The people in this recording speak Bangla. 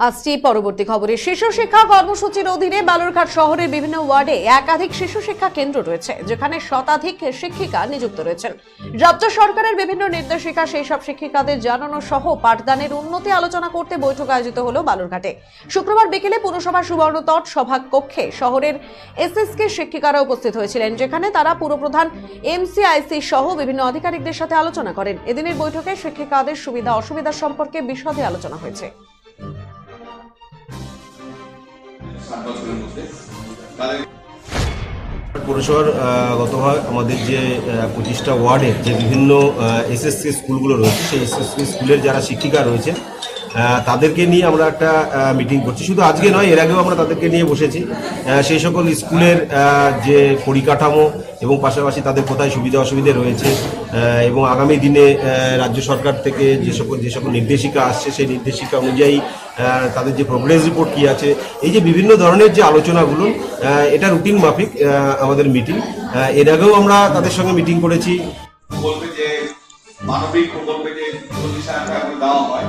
আসছি পরবর্তী খবরে শিশু শিক্ষা কর্মসূচির অধীনে বালুরঘাট শহরের বিভিন্ন ওয়ার্ডে একাধিক শিশু শিক্ষা কেন্দ্র রয়েছে, যেখানে শতাধিক শিক্ষিকা নিযুক্ত রয়েছেন। রাজ্য সরকারের বিভিন্ন নির্দেশিকা, সেই সব শিক্ষিকাদের জানানো সহ পাঠদানের উন্নতি আলোচনা করতে বৈঠক আয়োজিত হলো বালুরঘাটে। শুক্রবার বিকেলে পুরসভা সুবর্ণতট সভা কক্ষে শহরের এসএসকে শিক্ষিকারা উপস্থিত হয়েছিলেন, যেখানে তারা পুরপ্রধান এমসিআইসি সহ বিভিন্ন আধিকারিকদের সাথে আলোচনা করেন। এদিনের বৈঠকে শিক্ষিকাদের সুবিধা অসুবিধা সম্পর্কে বিশদে আলোচনা হয়েছে। সাত বছরের পৌরসভার আমাদের যে পঁচিশটা ওয়ার্ডের যে বিভিন্ন এসএসসি স্কুলগুলো রয়েছে, সেই এসএসসি স্কুলের যারা শিক্ষিকা রয়েছে তাদেরকে নিয়ে আমরা একটা মিটিং করছি। শুধু আজকে নয়, এর আগেও আমরা তাদেরকে নিয়ে বসেছি। সেই সকল স্কুলের যে পরিকাঠামো এবং পাশাপাশি তাদের কোথায় সুবিধা অসুবিধে রয়েছে এবং আগামী দিনে রাজ্য সরকার থেকে যে সকল যে সকল নির্দেশিকা আসছে, সেই নির্দেশিকা অনুযায়ী তাদের যে প্রোগ্রেস রিপোর্ট কী আছে, এই যে বিভিন্ন ধরনের যে আলোচনাগুলো এটা রুটিন মাফিক আমাদের মিটিং এর আগেও আমরা তাদের সঙ্গে মিটিং করেছি। বলবে যে, মানবিক প্রকল্পে যে দেওয়া হয়